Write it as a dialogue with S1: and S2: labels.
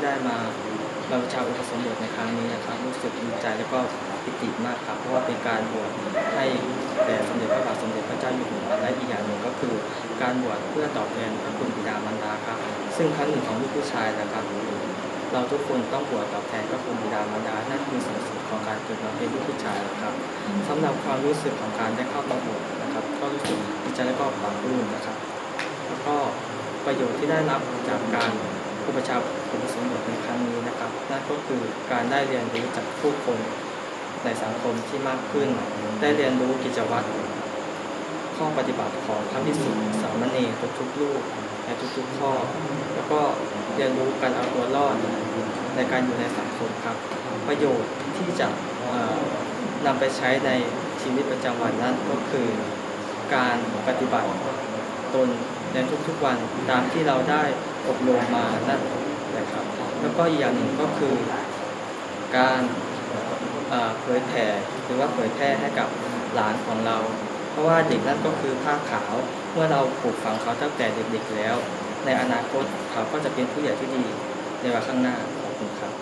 S1: ที่ได้มาบรรพชาอุปสมบทในครั้งนี้นะครับรู้สึกดีใจและก็ปิติมากครับ เพราะว่าเป็นการบวชให้แด่สมเด็จพระบาทสมเด็จพระเจ้าอยู่หัวและอีกอย่างหนึ่งก็คือ การบวชเพื่อตอบแทนพระคุณบิดามารดาครับ ซึ่งครั้งหนึ่งของลูกผู้ชายนะครับ เราทุกคนต้องบวชตอบแทนพระคุณบิดามารดานั่นคือสิ่งสุดของการเกิดมาเป็นลูกผู้ชายนะครับสำหรับความรู้สึกของการได้เข้ามาบวชนะครับ ก็รู้สึกดีใจและก็ปลาบปลื้มนะครับ แล้วก็ประโยชน์ที่ได้รับจากการอุปชา นะครับนั่นก็คือการได้เรียนรู้จากผู้คนในสังคมที่มากขึ้น ได้เรียนรู้กิจวัตรข้อปฏิบัติของพระภิกษุสามเณรทุกๆรูปในทุกๆข้อ แล้วก็เรียนรู้การเอาตัวรอดในการอยู่ในสังคมครับ ประโยชน์ที่จะเอ่อนำไปใช้ในชีวิตประจำวันนั้นก็คือการปฏิบัติตนในทุกๆวันตามที่เราได้อบรมมานั่น นะครับ แล้วก็อีกอย่างหนึ่งก็คือการเผยแผ่หรือว่าเผยแพร่ให้กับหลานของเรา เพราะว่าเด็กนั่นก็คือผ้าขาวเมื่อเราปลูกฝังเขาตั้งแต่เด็กๆแล้ว ในอนาคตเขาก็จะเป็นผู้ใหญ่ที่ดีในวันข้างหน้าขอบคุณครับ